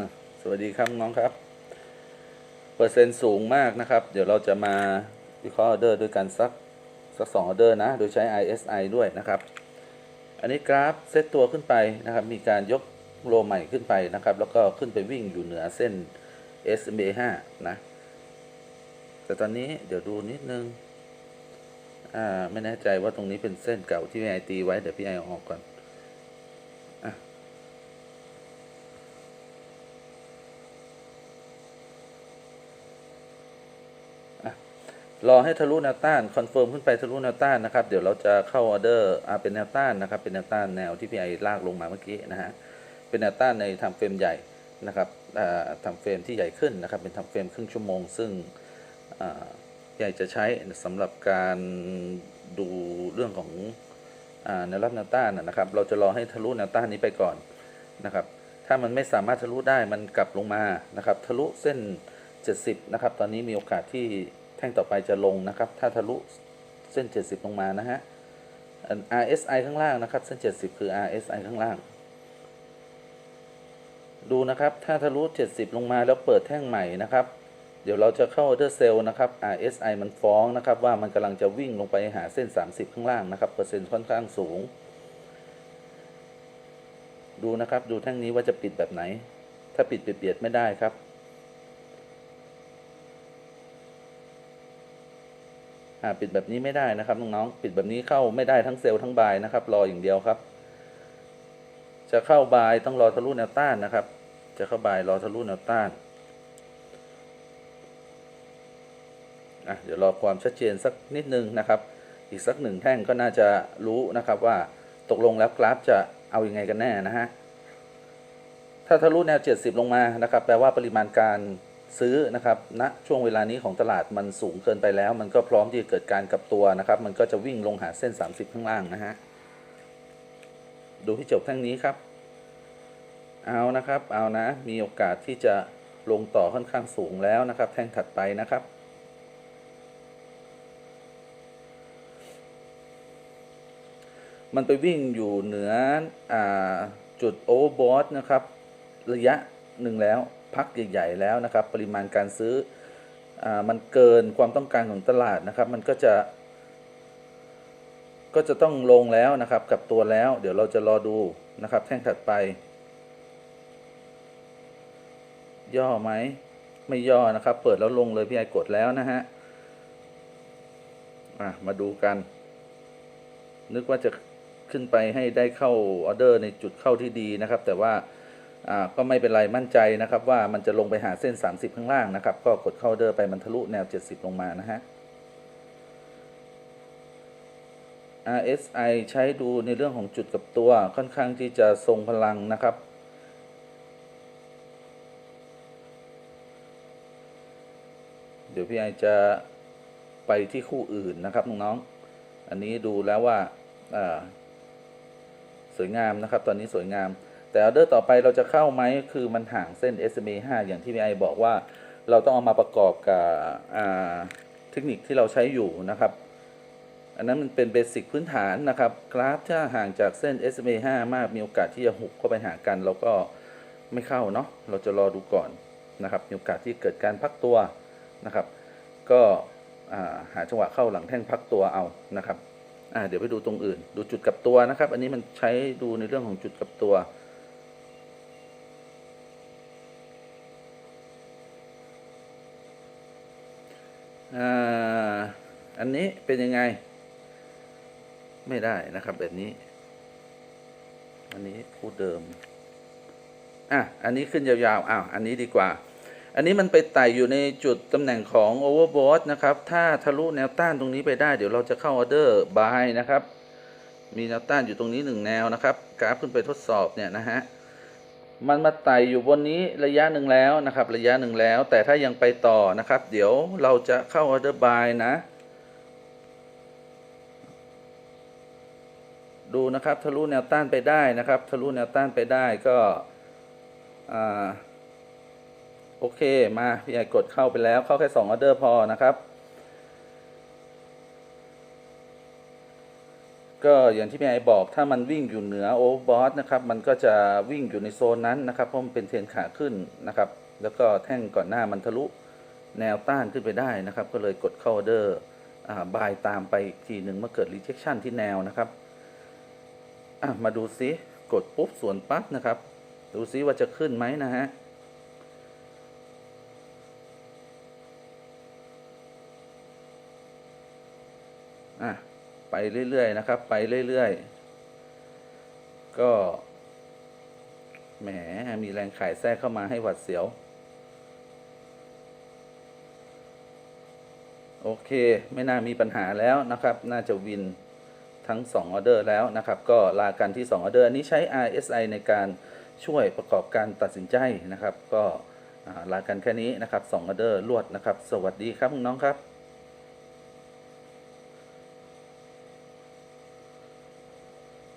นะสวัสดีครับน้องครับ เปอร์เซ็นต์สูงมากนะครับ เดี๋ยวเราจะมาวิเคราะห์ออเดอร์ด้วยกันสักสักสองออเดอร์นะ โดยใช้ ISI ด้วยนะครับ อันนี้กราฟเซตตัวขึ้นไปนะครับ มีการยกโลใหม่ขึ้นไปนะครับ แล้วก็ขึ้นไปวิ่งอยู่เหนือเส้น SMA 5นะ แต่ตอนนี้เดี๋ยวดูนิดนึง อ่า ไม่แน่ใจว่าตรงนี้เป็นเส้นเก่าที่พี่ไอตีไว้ เดี๋ยวพี่ไอออกก่อน อะ รอให้ทะลุแนวต้านคอนเฟิร์มขึ้นไปทะลุแนวต้านนะครับ เดี๋ยวเราจะเข้าออเดอร์อ่าเป็นแนวต้านนะครับ เป็นแนวต้านแนวที่พี่ไอลากลงมาเมื่อกี้นะฮะ เป็นแนวต้านในทำเฟรมใหญ่นะครับอ่าทำเฟรมที่ใหญ่ขึ้นนะครับ เป็นทำเฟรมครึ่งชั่วโมง ซึ่งอ่าพี่ไอจะใช้สำหรับการดูเรื่องของอ่าแนวรับแนวต้านนะนะครับ เราจะรอให้ทะลุแนวต้านนี้ไปก่อนนะครับ ถ้ามันไม่สามารถทะลุได้มันกลับลงมานะครับ ทะลุเส้น 70 นะครับ ตอนนี้มีโอกาสที่ แท่งต่อไปจะลงนะครับ ถ้าทะลุเส้น 70 ลงมานะฮะ RSI ข้างล่างนะครับ เส้น 70 คือ RSI ข้างล่าง ดูนะครับ ถ้าทะลุ 70 ลงมาแล้วเปิดแท่งใหม่นะครับ เดี๋ยวเราจะเข้า order sell นะครับ RSI มันฟ้องนะครับ ว่ามันกำลังจะวิ่งลงไปหาเส้น 30 ข้างล่างนะครับ เปอร์เซ็นต์ค่อนข้างสูง ดูนะครับ ดูแท่งนี้ว่าจะปิดแบบไหน ถ้าปิดเบียดไม่ได้ครับ อ่า ปิดแบบนี้ไม่ได้นะครับน้องๆปิดแบบนี้เข้าไม่ได้ทั้งเซลล์ทั้งบายนะครับ รออย่างเดียวครับ จะเข้าบายต้องรอทะลุแนวต้านนะครับ จะเข้าบายรอทะลุแนวต้านอะเดี๋ยวรอความชัดเจนสักนิดนึงนะครับ อีกสักหนึ่งแท่งก็น่าจะรู้นะครับว่าตกลงแล้วกราฟจะเอาอยัางไงกันแน่นะฮะถ้าทะลุแนว 70 ลงมานะครับ แปลว่าปริมาณการ ซื้อนะครับณนะช่วงเวลานี้ของตลาดมันสูงเกินไปแล้ว มันก็พร้อมที่จะเกิดการกลับตัวนะครับ มันก็จะวิ่งลงหาเส้น 30 ข้างล่างนะฮะดูที่จบแท่งนี้ครับเอานะครับ เอานะ มีโอกาสที่จะลงต่อค่อนข้างสูงแล้วนะครับ แท่งถัดไปนะครับ มันไปวิ่งอยู่เหนืออจุดโอเวอร์บอทนะครับ ระยะหนึ่งแล้ว พักใหญ่ๆแล้วนะครับ ปริมาณการซื้ออมันเกินความต้องการของตลาดนะครับ มันก็จะ ก็จะต้องลงแล้วนะครับกับตัวแล้ว เดี๋ยวเราจะรอดูนะครับ แท่งถัดไป ย่อไหมไม่ย่อนะครับ เปิดแล้วลงเลยพี่ไอกดแล้วนะฮะมาดูกัน นึกว่าจะขึ้นไปให้ได้เข้าออเดอร์ในจุดเข้าที่ดีนะครับ แต่ว่า ก็ไม่เป็นไรมั่นใจนะครับว่ามันจะลงไปหาเส้น 30 ข้างล่างนะครับ ก็กดเข้าเดอร์ไปมันทะลุแนว 70 ลงมานะฮะ RSI ใช้ดูในเรื่องของจุดกับตัวค่อนข้างที่จะทรงพลังนะครับ เดี๋ยวพี่ไอจะไปที่คู่อื่นนะครับน้องๆอันนี้ดูแล้วว่าสวยงามนะครับ ตอนนี้สวยงาม แต่ออเดอร์ต่อไปเราจะเข้าไหมคือมันห่างเส้น SMA 5 อย่างที่พี่ไอบอกว่า เราต้องเอามาประกอบกับเทคนิคที่เราใช้อยู่นะครับ อันนั้นมันเป็นเบสิกพื้นฐานนะครับ กราฟถ้าห่างจากเส้น SMA 5 มากมีโอกาสที่จะหุบเข้าไปหากัน เราก็ไม่เข้าเนาะเราจะรอดูก่อนนะครับ มีโอกาสที่เกิดการพักตัวนะครับ ก็หาจังหวะเข้าหลังแท่งพักตัวเอานะครับเดี๋ยวไปดูตรงอื่น ดูจุดกับตัวนะครับ อันนี้มันใช้ดูในเรื่องของจุดกับตัว อันนี้เป็นยังไง ไม่ได้นะครับแบบนี้ อันนี้คู่เดิม อะ อันนี้ขึ้นยาวๆอ้าวอันนี้ดีกว่า อันนี้มันไปไต่อยู่ในจุดตำแหน่งของ overbought นะครับ ถ้าทะลุแนวต้านตรงนี้ไปได้ เดี๋ยวเราจะเข้าออเดอร์ buy นะครับ มีแนวต้านอยู่ตรงนี้หนึ่งแนวนะครับ กราฟขึ้นไปทดสอบเนี่ยนะฮะ มันมาไต่อยู่บนนี้ระยะหนึ่งแล้วนะครับ ระยะหนึ่งแล้ว แต่ถ้ายังไปต่อนะครับ เดี๋ยวเราจะเข้าออเดอร์ buy นะ ดูนะครับทะลุแนวต้านไปได้นะครับ ทะลุแนวต้านไปได้ก็โอเคมาพี่ใหญ่กดเข้าไปแล้วเข้าแค่2ออเดอร์พอนะครับ ก็อย่างที่พี่ไอบอกถ้ามันวิ่งอยู่เหนือโอเวอร์บอทนะครับมันก็จะวิ่งอยู่ในโซนนั้นนะครับ เพราะมันเป็นเทรนขาขึ้นนะครับ แล้วก็แท่งก่อนหน้ามันทะลุแนวต้านขึ้นไปได้นะครับ ก็เลยกดเข้าออเดอร์บายตามไปอีกทีหนึ่งเมื่อเกิด rejection ที่แนวนะครับอะมาดูซิกดปุ๊บสวนปั๊บนะครับ ดูซิว่าจะขึ้นไหมนะฮะอะ ไปเรื่อยๆนะครับ ไปเรื่อยๆ ก็แหมมีแรงขายแทรกเข้ามาให้หวัดเสียว โอเค ไม่น่ามีปัญหาแล้วนะครับ น่าจะวินทั้ง 2 ออเดอร์แล้วนะครับ ก็ลากันที่ 2 ออเดอร์ อันนี้ใช้ RSI ในการช่วยประกอบการตัดสินใจนะครับ ก็ลากันแค่นี้นะครับ 2 ออเดอร์รวดนะครับ สวัสดีครับน้องครับ